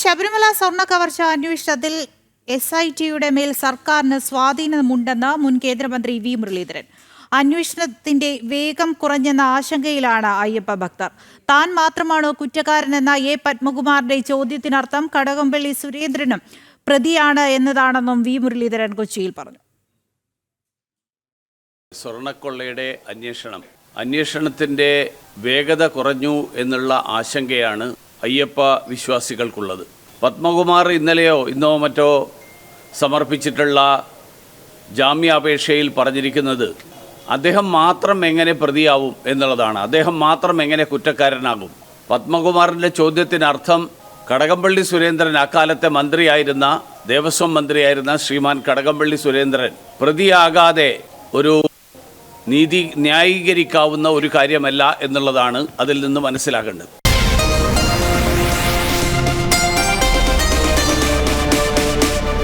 ശബരിമല സ്വർണ കവർച്ച അന്വേഷണത്തിൽ എസ് ഐ ടിയുടെ മേൽ സർക്കാരിന് സ്വാധീനമുണ്ടെന്ന് മുൻ കേന്ദ്രമന്ത്രി വി മുരളീധരൻ. അന്വേഷണത്തിന്റെ വേഗം കുറഞ്ഞെന്ന ആശങ്കയിലാണ് അയ്യപ്പ ഭക്തർ. താൻ മാത്രമാണോ കുറ്റക്കാരനെന്ന എ പത്മകുമാറിന്റെ ചോദ്യത്തിനർത്ഥം കടകംപള്ളി സുരേന്ദ്രനും പ്രതിയാണ് എന്നതാണെന്നും വി മുരളീധരൻ കൊച്ചിയിൽ പറഞ്ഞു. സ്വർണക്കൊള്ളയുടെ അന്വേഷണം. അന്വേഷണത്തിന്റെ വേഗത കുറഞ്ഞു എന്നുള്ള ആശങ്കയാണ് അയ്യപ്പ വിശ്വാസികൾക്കുള്ളത്. പത്മകുമാർ ഇന്നലെയോ ഇന്നോ മറ്റോ സമർപ്പിച്ചിട്ടുള്ള ജാമ്യാപേക്ഷയിൽ പറഞ്ഞിരിക്കുന്നത് അദ്ദേഹം മാത്രം എങ്ങനെ പ്രതിയാവും എന്നുള്ളതാണ്. അദ്ദേഹം മാത്രം എങ്ങനെ കുറ്റക്കാരനാകും? പത്മകുമാറിന്റെ ചോദ്യത്തിനർത്ഥം കടകംപള്ളി സുരേന്ദ്രൻ അക്കാലത്തെ മന്ത്രിയായിരുന്ന ദേവസ്വം മന്ത്രിയായിരുന്ന ശ്രീമാൻ കടകംപള്ളി സുരേന്ദ്രൻ. പ്രതിയാകാതെ ഒരു നീതി ന്യായീകരിക്കാവുന്ന ഒരു കാര്യമല്ല എന്നുള്ളതാണ് അതിൽ നിന്ന് മനസ്സിലാക്കേണ്ടത്